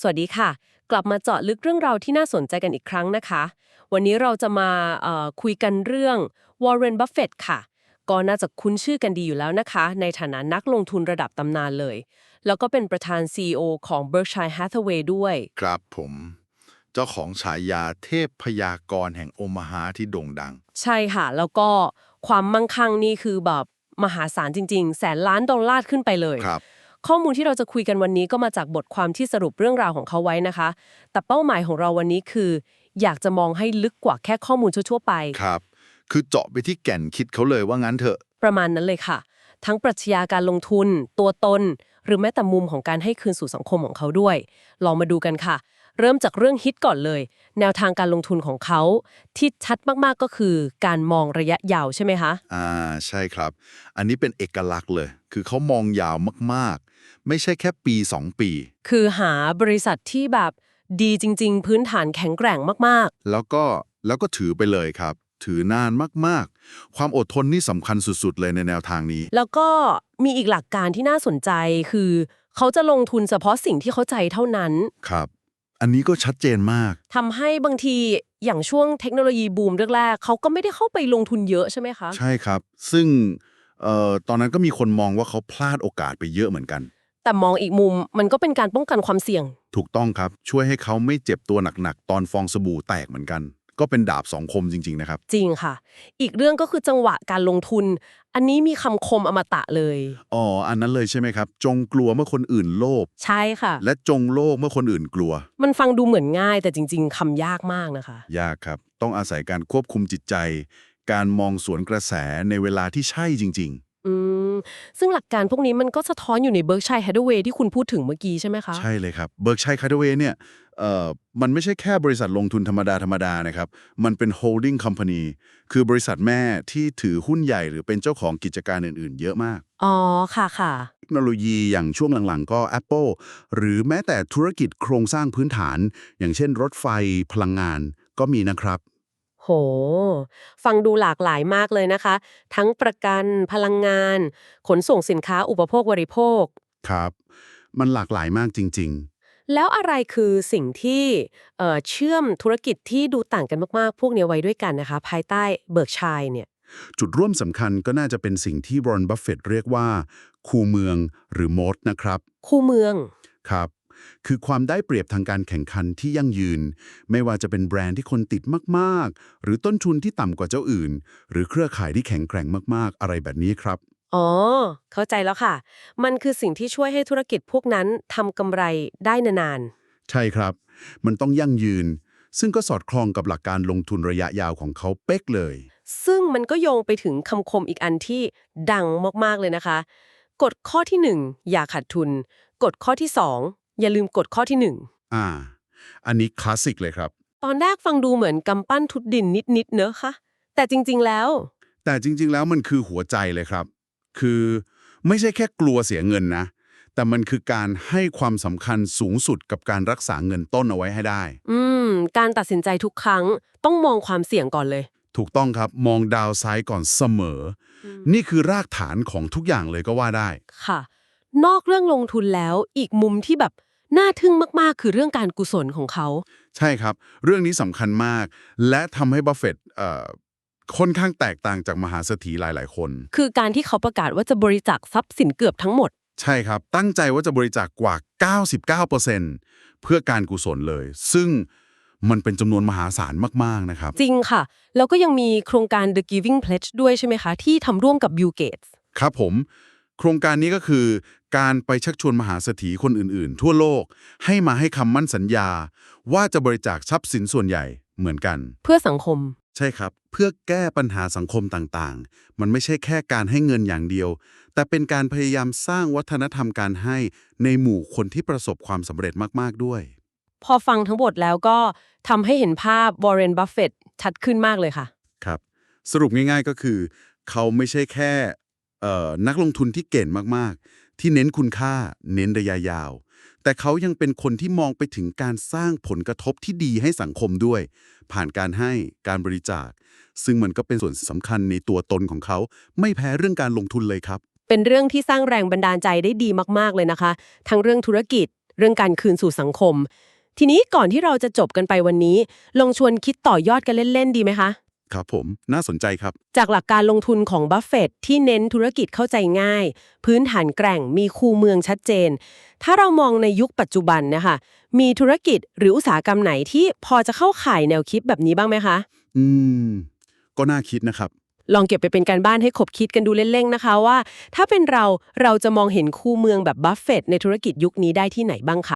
สวัสดีค่ะ กลับมาเจาะลึกเรื่องราวที่น่าสนใจกันอีกครั้งนะคะ วันนี้เราจะมาเอ่อคุยกันเรื่องวอร์เรนบัฟเฟตค่ะ ก็น่าจะคุ้นชื่อกันดีอยู่แล้วนะคะ ในฐานะนักลงทุนระดับตำนานเลย แล้วก็เป็นประธาน CEO ของ Berkshire Hathaway ด้วย ครับผม เจ้าของฉายาเทพพยากรณ์แห่งโอมาฮาที่โด่งดัง ใช่ค่ะ แล้วก็ความมั่งคั่งนี่คือแบบมหาศาลจริง ๆ แสนล้านดอลลาร์ขึ้นไปเลยครับ ข้อมูลที่เราจะคุยกันวันนี้ก็มาจากบทความที่สรุปเรื่องราวของเขาไว้นะคะ แต่เป้าหมายของเราวันนี้คือ อยากจะมองให้ลึกกว่าแค่ข้อมูลทั่วๆไป ครับ คือเจาะไปที่แก่นคิดเขาเลยว่างั้นเถอะ ประมาณนั้นเลยค่ะ ทั้งปรัชญาการลงทุน ตัวตน หรือแม้แต่มุมของการให้คืนสู่สังคมของเขาด้วย ลองมาดูกันค่ะ เริ่มจากเรื่องฮิตก่อนเลย แนวทางการลงทุนของเขา ที่ชัดมากๆก็คือ การมองระยะยาวใช่ไหมคะ อ่า ใช่ครับ อันนี้เป็นเอกลักษณ์เลย คือเขามองยาวมากๆ ไม่ใช่แค่ปี 2 ปี คือหาบริษัทที่แบบดีจริง ๆ พื้นฐานแข็งแกร่งมากแล้วก็แล้วก็ถือไปเลยครับ ถือนานมากๆ ความอดทนนี่สำคัญสุดๆ เลยในแนวทางนี้ ๆ แล้วก็มีอีกหลักการที่น่าสนใจคือ เขาจะลงทุนเฉพาะสิ่งที่เข้าใจเท่านั้นครับ อันนี้ก็ชัดเจนมาก ทำให้บางทีอย่างช่วงเทคโนโลยีบูมแรกๆเขาก็ไม่ได้เข้าไปลงทุนเยอะใช่ไหมคะ ใช่ครับ ซึ่งเอ่อตอนนั้นก็มีคนมองว่าเขาพลาดโอกาสไปเยอะเหมือนกัน แต่มองอีกมุมมันก็เป็นการป้องกันความเสี่ยง ถูกต้องครับช่วยให้เขาไม่เจ็บตัวหนักๆ ตอนฟองสบู่แตกเหมือนกัน ก็เป็นดาบสองคมจริง ๆ นะครับ จริงค่ะ อีกเรื่องก็คือจังหวะการลงทุน อันนี้มีคำคมอมตะเลย อ๋ออันนั้นเลยใช่ไหมครับ จงกลัวเมื่อคนอื่นโลภใช่ค่ะ และจงโลภเมื่อคนอื่นกลัว มันฟังดูเหมือนง่าย แต่จริง ๆคำยากมากนะคะ ยากครับ ต้องอาศัยการควบคุมจิตใจ การมองสวนกระแสในเวลาที่ใช่จริงอืม ซึ่งหลักการพวกนี้มันก็สะท้อนอยู่ใน Berkshire Hathaway ที่คุณพูดถึงเมื่อกี้ใช่ไหมคะๆใช่เลยครับเบิร์กชัยคาร์ดเวย์เนี่ยเอ่อมันไม่ใช่แค่บริษัทลงทุนธรรมดาธรรมดานะครับ มันเป็น holding company คือบริษัทแม่ที่ถือหุ้นใหญ่หรือเป็นเจ้าของกิจการอื่นๆ เยอะมาก อ๋อ ค่ะค่ะ เทคโนโลยีอย่างช่วงหลังๆ ก็ Apple หรือแม้แต่ธุรกิจโครงสร้างพื้นฐาน อย่างเช่นรถไฟพลังงานก็มีนะครับโห ฟังดูหลากหลายมากเลยนะคะ ทั้งประกัน พลังงาน ขนส่งสินค้าอุปโภคบริโภค ครับ มันหลากหลายมากจริงแล้วอะไรคือสิ่งที่เอ่อเชื่อมธุรกิจที่ดูต่างกันมากๆ พวกเนี้ยไว้ด้วยกันนะคะ ภายใต้เบิร์กชัยเนี่ยๆจุดร่วมสำคัญก็น่าจะเป็นสิ่งที่บรอนบัฟเฟตเรียกว่า คูเมืองหรือโมดนะครับ คู่เมือง ครับ คือความได้เปรียบทางการแข่งขันที่ยั่งยืน ไม่ว่าจะเป็นแบรนด์ที่คนติดมากๆ หรือต้นทุนที่ต่ำกว่าเจ้าอื่น หรือเครือข่ายที่แข็งแกร่งมากๆ อะไรแบบนี้ครับ อ๋อ เข้าใจแล้วค่ะ มันคือสิ่งที่ช่วยให้ธุรกิจพวกนั้นทำกำไรได้นานใช่ครับ มันต้องยั่งยืน ซึ่งก็สอดคล้องกับหลักการลงทุนระยะยาวของเขาเป๊กเลยๆซึ่งมันก็โยงไปถึงคำคมอีกอันที่ดังมากๆเลยนะคะกฎข้อที่หนึ่งอย่าขาดทุน กฎข้อที่ส องอย่าลืมกฎข้อที่หนึ่งอ่า อันนี้คลาสสิกเลยครับ ตอนแรกฟังดูเหมือนกำปั้นทุดดินนิดๆเนอะคะแต่จริง ๆแล้ว แต่จริง ๆ แล้วมันคือหัวใจเลยครับ คือไม่ใช่แค่กลัวเสียเงินนะ แต่มันคือการให้ความสำคัญสูงสุดกับการรักษาเงินต้นเอาไว้ให้ได้ อืม การตัดสินใจทุกครั้งต้องมองความเสี่ยงก่อนเลย ถูกต้องครับมองดาวไซด์ก่อนเสมออนี่คือรากฐานของทุกอย่างเลยก็ว่าได้ ค่ะ นอกเรื่องลงทุนแล้วอีกมุมที่แบบ น่าทึ่งมาก ๆ คือเรื่องการกุศลของเขา ใช่ครับ เรื่องนี้สำคัญมาก และทำให้บัฟเฟตต์เอ่อค่อนข้างแตกต่างจากมหาเศรษฐีหลาย ๆ คน คือการที่เขาประกาศว่าจะบริจาคทรัพย์สินเกือบทั้งหมด ใช่ครับ ตั้งใจว่าจะบริจาคกว่า 99%เพื่อการกุศลเลย ซึ่งมันเป็นจำนวนมหาศาลมาก ๆ นะครับ จริงค่ะ แล้วก็ยังมีโครงการ The Giving Pledge ด้วยใช่ไหมคะ ที่ทำร่วมกับ Bill Gates ครับผม โครงการนี้ก็คือ การไปชักชวนมหาเศรษฐีคนอื่น ๆ ทั่วโลกให้มาให้คำมั่นสัญญา ว่าจะบริจาคทรัพย์สินส่วนใหญ่เหมือนกัน เพื่อสังคม ใช่ครับ เพื่อแก้ปัญหาสังคมต่างๆ มันไม่ใช่แค่การให้เงินอย่างเดียว แต่เป็นการพยายามสร้างวัฒนธรรมการให้ในหมู่คนที่ประสบความสำเร็จมาก ๆ ด้วย พอฟังทั้งหมดแล้วก็ทำให้เห็นภาพ Warren Buffett ชัดขึ้นมากเลยค่ะ ครับ สรุปง่ายๆก็คือ เขาไม่ใช่แค่เอ่อนักลงทุนที่เก่งมากๆ ที่เน้นคุณค่า เน้นระยะยาว แต่เขายังเป็นคนที่มองไปถึงการสร้างผลกระทบที่ดีให้สังคมด้วย ผ่านการให้การบริจาค ซึ่งมันก็เป็นส่วนสำคัญในตัวตนของเขา ไม่แพ้เรื่องการลงทุนเลยครับ เป็นเรื่องที่สร้างแรงบันดาลใจได้ดีมากๆเลยนะคะ ทั้งเรื่องธุรกิจ เรื่องการคืนสู่สังคม ทีนี้ก่อนที่เราจะจบกันไปวันนี้ ลองชวนคิดต่อยอดกันเล่นๆดีไหมคะ ครับผมน่าสนใจครับ จากหลักการลงทุนของบัฟเฟตที่เน้นธุรกิจเข้าใจง่าย พื้นฐานแกร่งมีคูเมืองชัดเจน ถ้าเรามองในยุคปัจจุบันนะคะ มีธุรกิจหรืออุตสาหกรรมไหนที่พอจะเข้าข่ายแนวคิดแบบนี้บ้างไหมคะ อืม ก็น่าคิดนะครับ ลองเก็บไปเป็นการบ้านให้ขบคิดกันดูเล่นๆนะคะว่า ถ้าเป็นเราเราจะมองเห็นคู่เมืองแบบบัฟเฟตในธุรกิจยุคนี้ได้ที่ไหนบ้างคะ